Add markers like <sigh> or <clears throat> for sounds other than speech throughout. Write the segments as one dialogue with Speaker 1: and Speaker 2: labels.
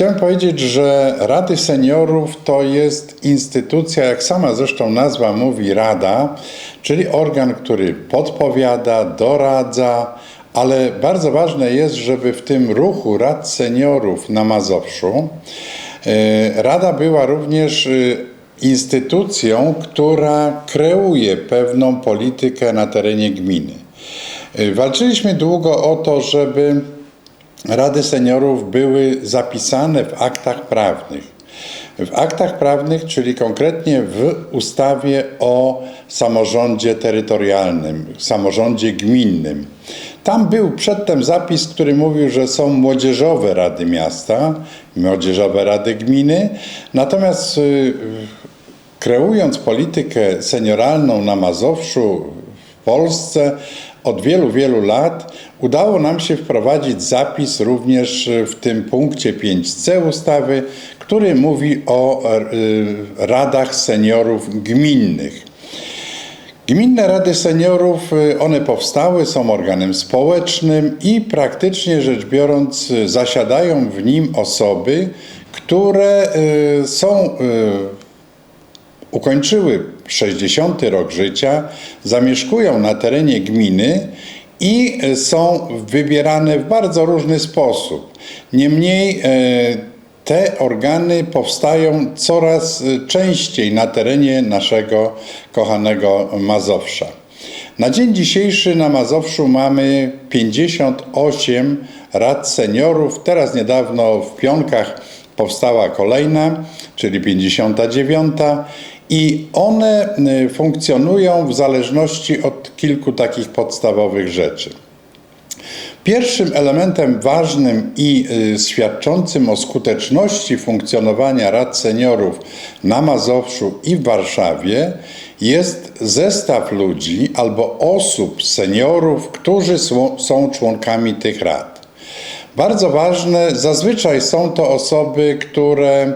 Speaker 1: Chciałem powiedzieć, że Rady Seniorów to jest instytucja, jak sama zresztą nazwa mówi, Rada, czyli organ, który podpowiada, doradza, ale bardzo ważne jest, żeby w tym ruchu Rad Seniorów na Mazowszu e, Rada była również e, instytucją, która kreuje pewną politykę na terenie gminy. E, walczyliśmy długo o to, żeby Rady Seniorów były zapisane w aktach prawnych. W aktach prawnych, czyli konkretnie w ustawie o samorządzie terytorialnym, samorządzie gminnym. Tam był przedtem zapis, który mówił, że są młodzieżowe rady miasta, młodzieżowe rady gminy, natomiast y, kreując politykę senioralną na Mazowszu, w Polsce, od wielu, wielu lat udało nam się wprowadzić zapis również w tym punkcie 5c ustawy, który mówi o e, radach seniorów gminnych. Gminne Rady Seniorów, e, one powstały, są organem społecznym i praktycznie rzecz biorąc zasiadają w nim osoby, które e, są ukończyły 60 rok życia, zamieszkują na terenie gminy i są wybierane w bardzo różny sposób. Niemniej e, te organy powstają coraz częściej na terenie naszego kochanego Mazowsza. Na dzień dzisiejszy na Mazowszu mamy 58 rad seniorów. Teraz niedawno w Pionkach powstała kolejna, czyli 59 i one y, funkcjonują w zależności od kilku takich podstawowych rzeczy. Pierwszym elementem ważnym i y, świadczącym o skuteczności funkcjonowania rad seniorów na Mazowszu i w Warszawie jest zestaw ludzi albo osób, seniorów, którzy są członkami tych rad. Bardzo ważne, zazwyczaj są to osoby, które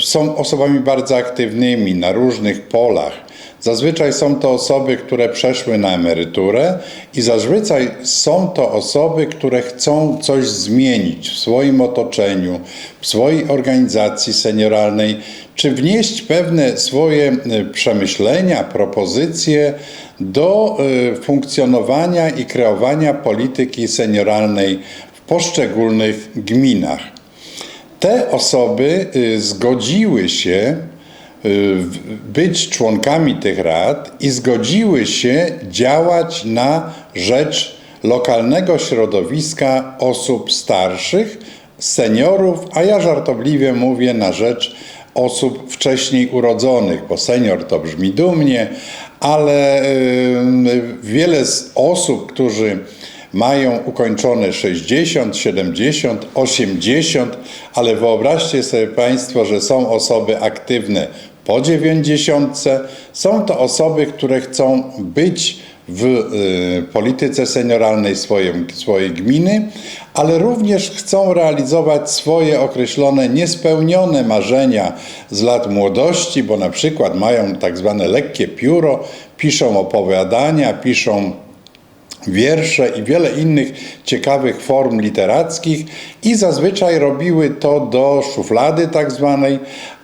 Speaker 1: są osobami bardzo aktywnymi na różnych polach. Zazwyczaj są to osoby, które przeszły na emeryturę i zazwyczaj są to osoby, które chcą coś zmienić w swoim otoczeniu, w swojej organizacji senioralnej, czy wnieść pewne swoje y, przemyślenia, propozycje do y, funkcjonowania i kreowania polityki senioralnej w poszczególnych gminach. Te osoby y, zgodziły się y, być członkami tych rad i zgodziły się działać na rzecz lokalnego środowiska osób starszych, seniorów, a ja żartobliwie mówię na rzecz osób wcześniej urodzonych, bo senior to brzmi dumnie, ale wiele z osób, którzy mają ukończone 60, 70, 80, ale wyobraźcie sobie Państwo, że są osoby aktywne po 90. Są to osoby, które chcą być w y, polityce senioralnej swojej, swojej gminy, ale również chcą realizować swoje określone niespełnione marzenia z lat młodości, bo na przykład mają tak zwane lekkie pióro, piszą opowiadania, piszą wiersze i wiele innych ciekawych form literackich i zazwyczaj robiły to do szuflady tak zwanej,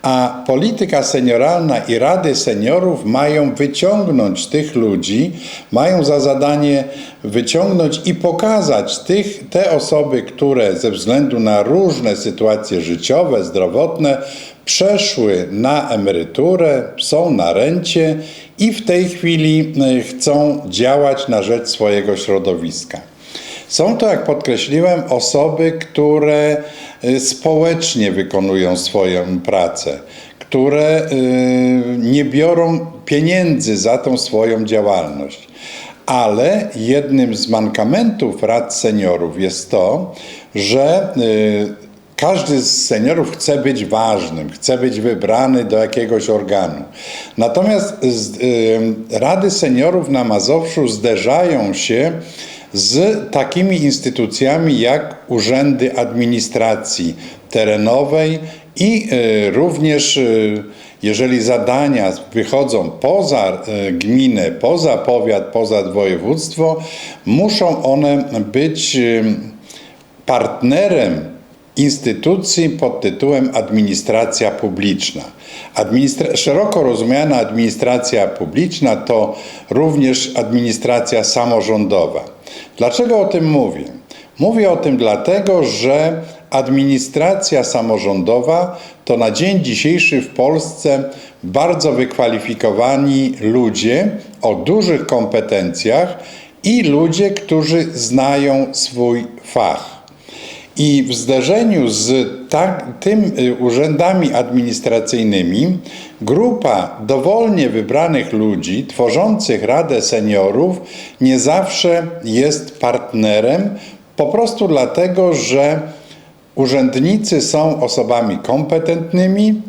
Speaker 1: a polityka senioralna i rady seniorów mają wyciągnąć tych ludzi, mają za zadanie wyciągnąć i pokazać tych, te osoby, które ze względu na różne sytuacje życiowe, zdrowotne przeszły na emeryturę, są na rencie i w tej chwili e, chcą działać na rzecz swojego środowiska. Są to, jak podkreśliłem, osoby, które społecznie wykonują swoją pracę, które e, nie biorą pieniędzy za tą swoją działalność. Ale jednym z mankamentów rad seniorów jest to, że każdy z seniorów chce być ważnym, chce być wybrany do jakiegoś organu. Natomiast y, rady seniorów na Mazowszu zderzają się z takimi instytucjami jak urzędy administracji terenowej i y, również y, jeżeli zadania wychodzą poza gminę, poza powiat, poza województwo, muszą one być partnerem instytucji pod tytułem administracja publiczna. Administra- szeroko rozumiana administracja publiczna to również administracja samorządowa. Dlaczego o tym mówię? Mówię o tym dlatego, że administracja samorządowa to na dzień dzisiejszy w Polsce bardzo wykwalifikowani ludzie o dużych kompetencjach i ludzie, którzy znają swój fach. I w zderzeniu z tak, tym y, urzędami administracyjnymi grupa dowolnie wybranych ludzi tworzących Radę Seniorów nie zawsze jest partnerem, po prostu dlatego, że urzędnicy są osobami kompetentnymi,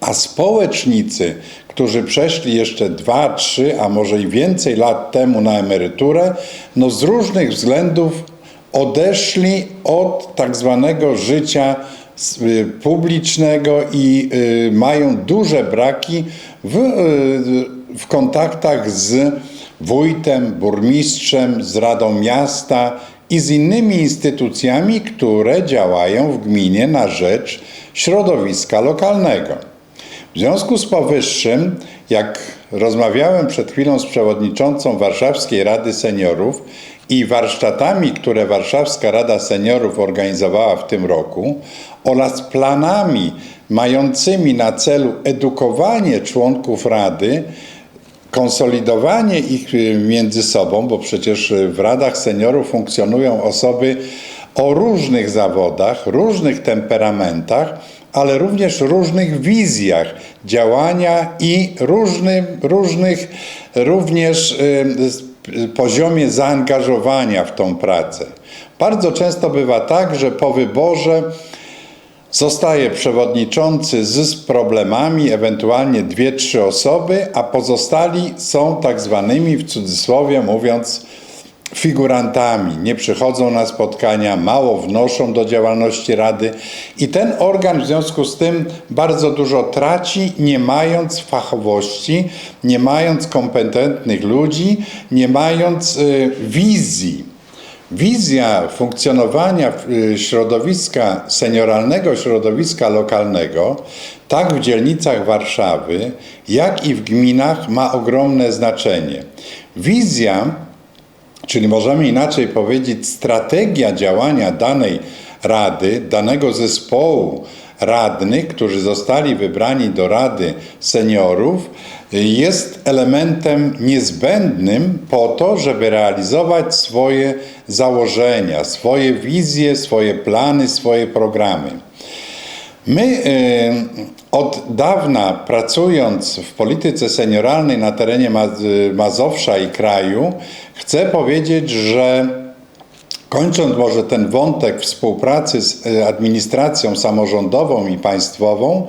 Speaker 1: a społecznicy, którzy przeszli jeszcze dwa, trzy, a może i więcej lat temu na emeryturę, no z różnych względów odeszli od tak zwanego życia y, publicznego i y, mają duże braki w, y, w kontaktach z wójtem, burmistrzem, z Radą Miasta i z innymi instytucjami, które działają w gminie na rzecz środowiska lokalnego. W związku z powyższym, jak rozmawiałem przed chwilą z przewodniczącą Warszawskiej Rady Seniorów i warsztatami, które Warszawska Rada Seniorów organizowała w tym roku, oraz planami mającymi na celu edukowanie członków Rady, konsolidowanie ich y, między sobą, bo przecież w radach seniorów funkcjonują osoby o różnych zawodach, różnych temperamentach, ale również różnych wizjach działania i różnym, różnych również y, poziomie zaangażowania w tą pracę. Bardzo często bywa tak, że po wyborze Zostaje przewodniczący z, problemami, ewentualnie dwie, trzy osoby, a pozostali są tak zwanymi, w cudzysłowie mówiąc, figurantami. Nie przychodzą na spotkania, mało wnoszą do działalności Rady i ten organ w związku z tym bardzo dużo traci, nie mając fachowości, nie mając kompetentnych ludzi, nie mając y, wizji. Wizja funkcjonowania y, środowiska senioralnego, środowiska lokalnego, tak w dzielnicach Warszawy, jak i w gminach ma ogromne znaczenie. Wizja, czyli możemy inaczej powiedzieć, strategia działania danej rady, danego zespołu radnych, którzy zostali wybrani do Rady Seniorów, jest elementem niezbędnym po to, żeby realizować swoje założenia, swoje wizje, swoje plany, swoje programy. My y, od dawna pracując w polityce senioralnej na terenie Maz- Mazowsza i kraju, chcę powiedzieć, że Kończąc może ten wątek współpracy z e, administracją samorządową i państwową,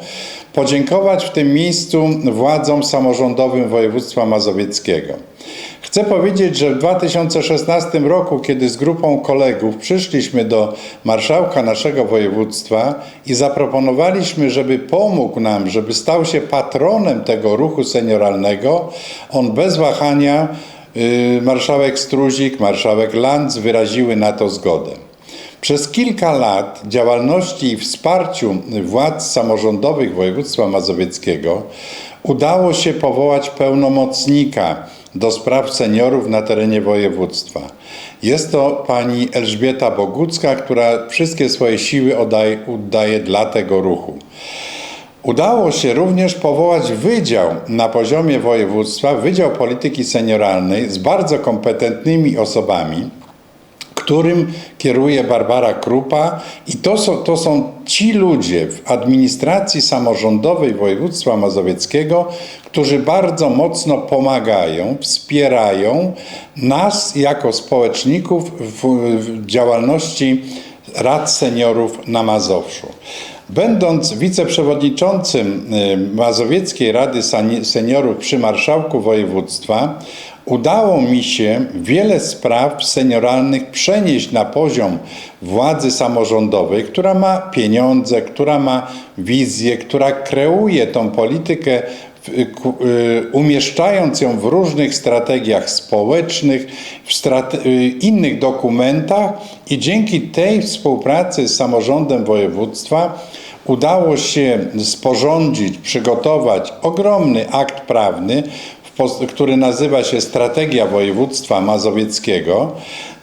Speaker 1: podziękować w tym miejscu władzom samorządowym województwa mazowieckiego. Chcę powiedzieć, że w 2016 roku, kiedy z grupą kolegów przyszliśmy do marszałka naszego województwa i zaproponowaliśmy, żeby pomógł nam, żeby stał się patronem tego ruchu senioralnego, on bez wahania y, marszałek Struzik, marszałek Lanz wyraziły na to zgodę. Przez kilka lat działalności i wsparciu władz samorządowych województwa mazowieckiego udało się powołać pełnomocnika do spraw seniorów na terenie województwa. Jest to pani Elżbieta Bogucka, która wszystkie swoje siły oddaje, oddaje dla tego ruchu. Udało się również powołać wydział na poziomie województwa, Wydział Polityki Senioralnej z bardzo kompetentnymi osobami, którym kieruje Barbara Krupa i to są, to są ci ludzie w administracji samorządowej województwa mazowieckiego, którzy bardzo mocno pomagają, wspierają nas jako społeczników w, działalności Rad Seniorów na Mazowszu. Będąc wiceprzewodniczącym y, Mazowieckiej Rady Seniorów przy Marszałku Województwa, udało mi się wiele spraw senioralnych przenieść na poziom władzy samorządowej, która ma pieniądze, która ma wizję, która kreuje tą politykę umieszczając ją w różnych strategiach społecznych, w strate- y, innych dokumentach i dzięki tej współpracy z samorządem województwa udało się sporządzić, przygotować ogromny akt prawny, który nazywa się Strategia Województwa Mazowieckiego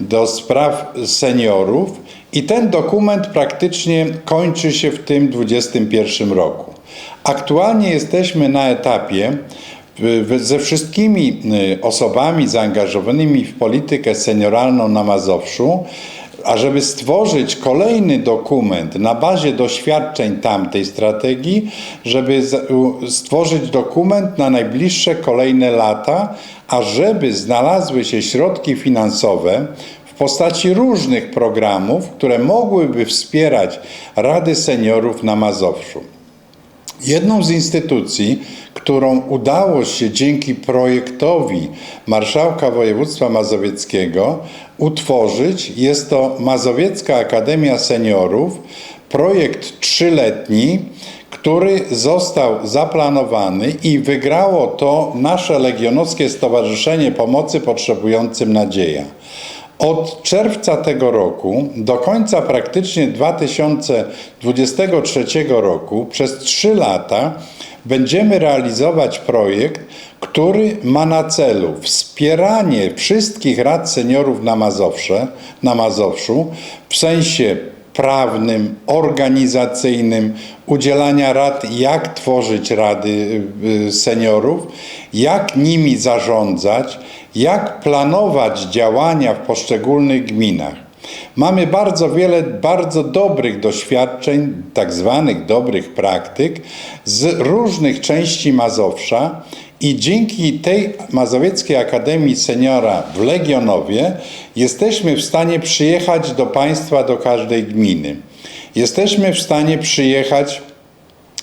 Speaker 1: do spraw seniorów i ten dokument praktycznie kończy się w tym 2021 roku. Aktualnie jesteśmy na etapie ze wszystkimi y, osobami zaangażowanymi w politykę senioralną na Mazowszu, ażeby stworzyć kolejny dokument na bazie doświadczeń tamtej strategii, żeby stworzyć dokument na najbliższe kolejne lata, ażeby znalazły się środki finansowe w postaci różnych programów, które mogłyby wspierać Rady Seniorów na Mazowszu. Jedną z instytucji, którą udało się dzięki projektowi Marszałka Województwa Mazowieckiego utworzyć, jest to Mazowiecka Akademia Seniorów, projekt trzyletni, który został zaplanowany i wygrało to nasze Legionowskie Stowarzyszenie Pomocy Potrzebującym Nadzieja. Od czerwca tego roku do końca praktycznie 2023 roku przez 3 lata będziemy realizować projekt, który ma na celu wspieranie wszystkich rad seniorów na, Mazowsze, na Mazowszu w sensie prawnym, organizacyjnym, udzielania rad, jak tworzyć rady y, seniorów, jak nimi zarządzać, jak planować działania w poszczególnych gminach. Mamy bardzo wiele bardzo dobrych doświadczeń, tak zwanych dobrych praktyk z różnych części Mazowsza i dzięki tej Mazowieckiej Akademii Seniora w Legionowie jesteśmy w stanie przyjechać do Państwa, do każdej gminy. Jesteśmy w stanie przyjechać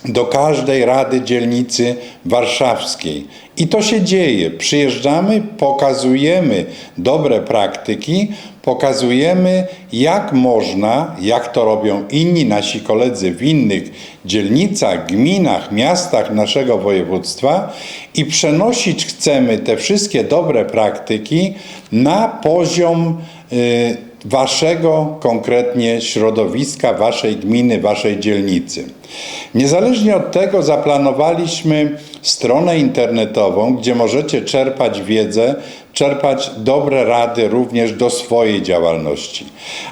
Speaker 1: do każdej rady dzielnicy warszawskiej. I to się dzieje. Przyjeżdżamy, pokazujemy dobre praktyki, pokazujemy jak można, jak to robią inni nasi koledzy w innych dzielnicach, gminach, miastach naszego województwa i przenosić chcemy te wszystkie dobre praktyki na poziom y, waszego konkretnie środowiska, waszej gminy, waszej dzielnicy. Niezależnie od tego zaplanowaliśmy stronę internetową, gdzie możecie czerpać wiedzę, czerpać dobre rady również do swojej działalności.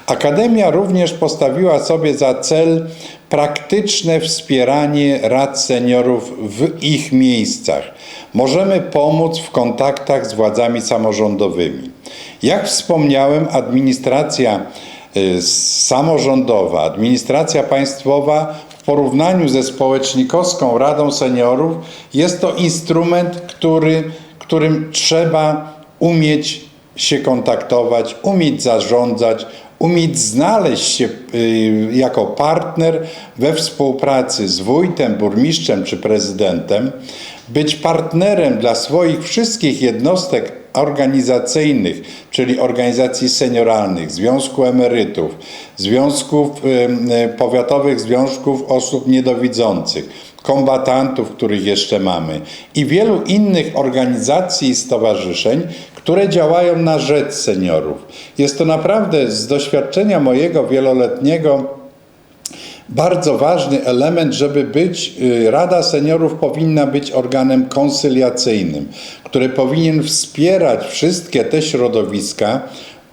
Speaker 1: Akademia również postawiła sobie za cel praktyczne wspieranie rad seniorów w ich miejscach. Możemy pomóc w kontaktach z władzami samorządowymi. Jak wspomniałem, administracja y, samorządowa, administracja państwowa porównaniu ze społecznikowską Radą Seniorów jest to instrument, który, którym trzeba umieć się kontaktować, umieć zarządzać, umieć znaleźć się y, jako partner we współpracy z wójtem, burmistrzem czy prezydentem, być partnerem dla swoich wszystkich jednostek organizacyjnych, czyli organizacji senioralnych, Związku Emerytów, Związków y, Powiatowych Związków Osób Niedowidzących, kombatantów, których jeszcze mamy i wielu innych organizacji i stowarzyszeń, które działają na rzecz seniorów. Jest to naprawdę z doświadczenia mojego wieloletniego bardzo ważny element, żeby być, y, Rada Seniorów powinna być organem konsyliacyjnym, który powinien wspierać wszystkie te środowiska,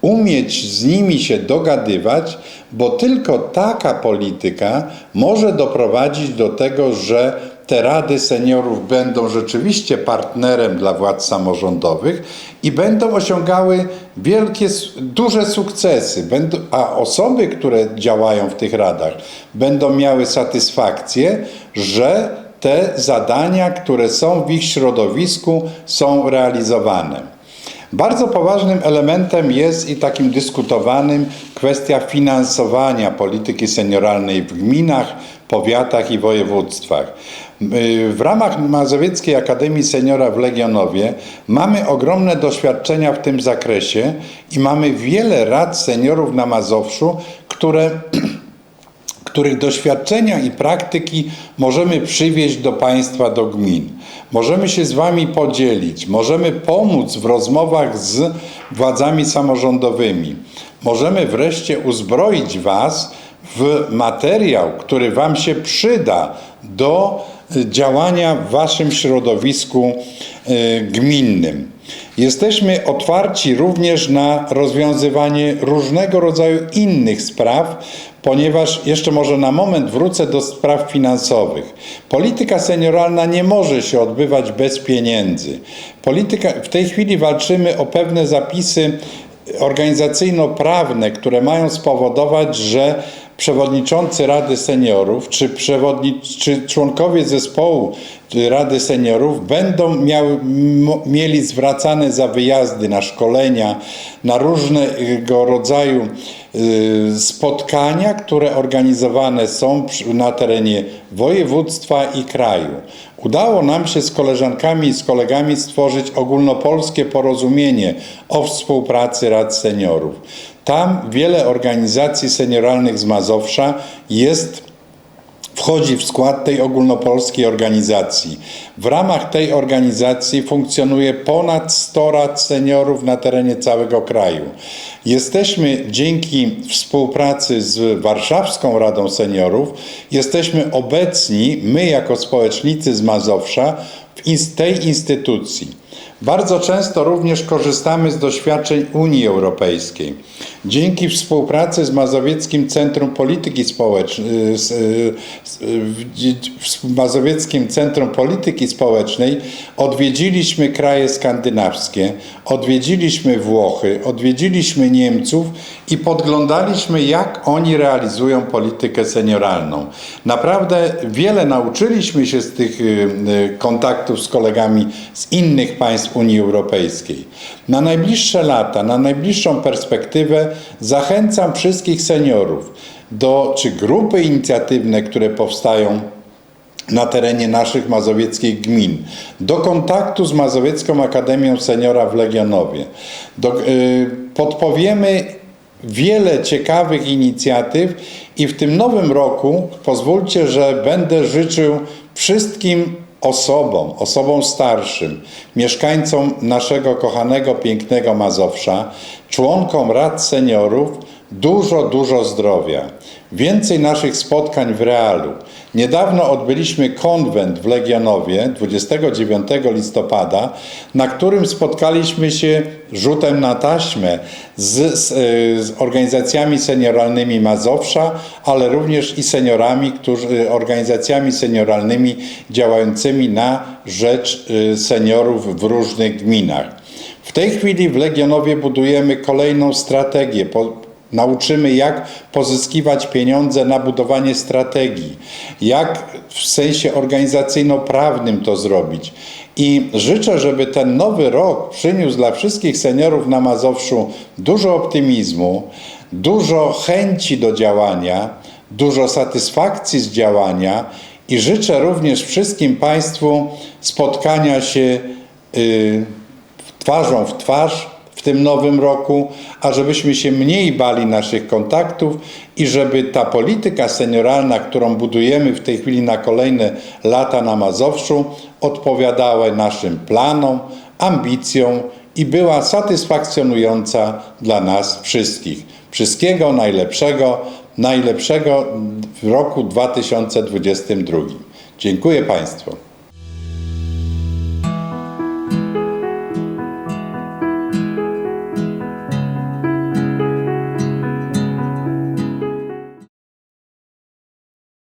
Speaker 1: umieć z nimi się dogadywać, bo tylko taka polityka może doprowadzić do tego, że te rady seniorów będą rzeczywiście partnerem dla władz samorządowych i będą osiągały wielkie, duże sukcesy, będą, a osoby, które działają w tych radach, będą miały satysfakcję, że te zadania, które są w ich środowisku, są realizowane. Bardzo poważnym elementem jest i takim dyskutowanym kwestia finansowania polityki senioralnej w gminach, powiatach i województwach. Y, W ramach Mazowieckiej Akademii Seniora w Legionowie mamy ogromne doświadczenia w tym zakresie i mamy wiele rad seniorów na Mazowszu, które <clears throat> których doświadczenia i praktyki możemy przywieźć do państwa, do gmin. Możemy się z Wami podzielić, możemy pomóc w rozmowach z władzami samorządowymi. Możemy wreszcie uzbroić Was w materiał, który Wam się przyda do działania w Waszym środowisku y, gminnym. Jesteśmy otwarci również na rozwiązywanie różnego rodzaju innych spraw, ponieważ jeszcze może na moment wrócę do spraw finansowych. Polityka senioralna nie może się odbywać bez pieniędzy. Polityka, w tej chwili walczymy o pewne zapisy organizacyjno-prawne, które mają spowodować, że przewodniczący Rady Seniorów czy, czy członkowie zespołu Rady Seniorów będą miały, mieli zwracane za wyjazdy na szkolenia, na różnego rodzaju y, spotkania, które organizowane są na terenie województwa i kraju. Udało nam się z koleżankami i z kolegami stworzyć ogólnopolskie porozumienie o współpracy Rad Seniorów. Tam wiele organizacji senioralnych z Mazowsza jest wchodzi w skład tej ogólnopolskiej organizacji. W ramach tej organizacji funkcjonuje ponad 100 rad seniorów na terenie całego kraju. Jesteśmy dzięki współpracy z Warszawską Radą Seniorów, jesteśmy obecni, my jako społecznicy z Mazowsza, w tej instytucji. Bardzo często również korzystamy z doświadczeń Unii Europejskiej. Dzięki współpracy z Mazowieckim Centrum Polityki Społecznej, z, z Mazowieckim Centrum Polityki Społecznej odwiedziliśmy kraje skandynawskie, odwiedziliśmy Włochy, odwiedziliśmy Niemców i podglądaliśmy, jak oni realizują politykę senioralną. Naprawdę wiele nauczyliśmy się z tych y, y, kontaktów z kolegami z innych państw Unii Europejskiej. Na najbliższe lata, na najbliższą perspektywę zachęcam wszystkich seniorów do, czy grupy inicjatywne, które powstają na terenie naszych mazowieckich gmin, do kontaktu z Mazowiecką Akademią Seniora w Legionowie. Do, y, podpowiemy wiele ciekawych inicjatyw i w tym nowym roku pozwólcie, że będę życzył wszystkim osobom, osobom starszym, mieszkańcom naszego kochanego, pięknego Mazowsza, członkom rad seniorów dużo, dużo zdrowia. Więcej naszych spotkań w realu. Niedawno odbyliśmy konwent w Legionowie 29 listopada, na którym spotkaliśmy się rzutem na taśmę z, z, z organizacjami senioralnymi Mazowsza, ale również i seniorami, którzy, organizacjami senioralnymi działającymi na rzecz y, seniorów w różnych gminach. W tej chwili w Legionowie budujemy kolejną strategię. Nauczymy, jak pozyskiwać pieniądze na budowanie strategii, jak w sensie organizacyjno-prawnym to zrobić. I życzę, żeby ten nowy rok przyniósł dla wszystkich seniorów na Mazowszu dużo optymizmu, dużo chęci do działania, dużo satysfakcji z działania i życzę również wszystkim Państwu spotkania się y, twarzą w twarz tym nowym roku, a żebyśmy się mniej bali naszych kontaktów i żeby ta polityka senioralna, którą budujemy w tej chwili na kolejne lata na Mazowszu, odpowiadała naszym planom, ambicjom i była satysfakcjonująca dla nas wszystkich. Wszystkiego najlepszego, najlepszego w roku 2022. Dziękuję Państwu.